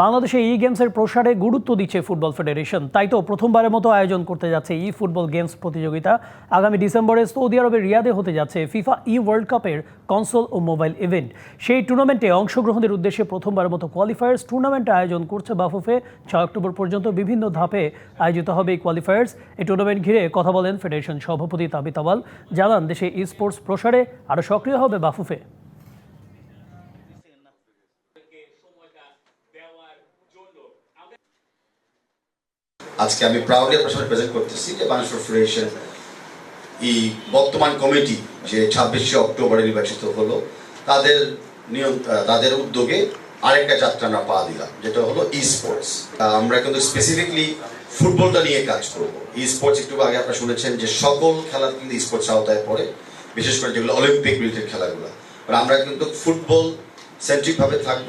বাংলাদেশে ই গেমসের প্রসারে গুরুত্ব দিচ্ছে ফুটবল ফেডারেশন। তাই তো প্রথমবারের মতো আয়োজন করতে যাচ্ছে ই ফুটবল গেমস প্রতিযোগিতা। আগামী ডিসেম্বরে সৌদি আরবের রিয়াদে হতে যাচ্ছে ফিফা ই ওয়ার্ল্ড কাপের কনসোল ও মোবাইল ইভেন্ট। সেই টুর্নামেন্টে অংশগ্রহণের উদ্দেশ্যে প্রথমবারের মতো কোয়ালিফায়ার্স টুর্নামেন্ট আয়োজন করছে বাফুফে। ছয় অক্টোবর পর্যন্ত বিভিন্ন ধাপে আয়োজিত হবে এই কোয়ালিফায়ার্স এই টুর্নামেন্ট ঘিরে কথা বলেন ফেডারেশন সভাপতি তাবিত আওয়াল জানান, দেশে ই স্পোর্টস প্রসারে আরও সক্রিয় হবে বাফুফে। আজকে আমি প্রাউডলি আপনার সামনে প্রেজেন্ট করতেছি যে বাংলাদেশ ফেডারেশন এই বর্তমান কমিটি যে ছাব্বিশে অক্টোবরে নির্বাচিত হলো, তাদের নিয়ম তাদের উদ্যোগে আরেকটা যাত্রা আমরা পা দিলাম, যেটা হলো ই স্পোর্টস আমরা কিন্তু স্পেসিফিকলি ফুটবলটা নিয়ে কাজ করব। ই স্পোর্টস একটু আগে আপনারা শুনেছেন যে সকল খেলা কিন্তু স্পোর্টস আওতায় পড়ে, বিশেষ করে যেগুলো অলিম্পিক রিলেটেড খেলাগুলো। আমরা কিন্তু ফুটবল সেন্ট্রিকভাবে থাকব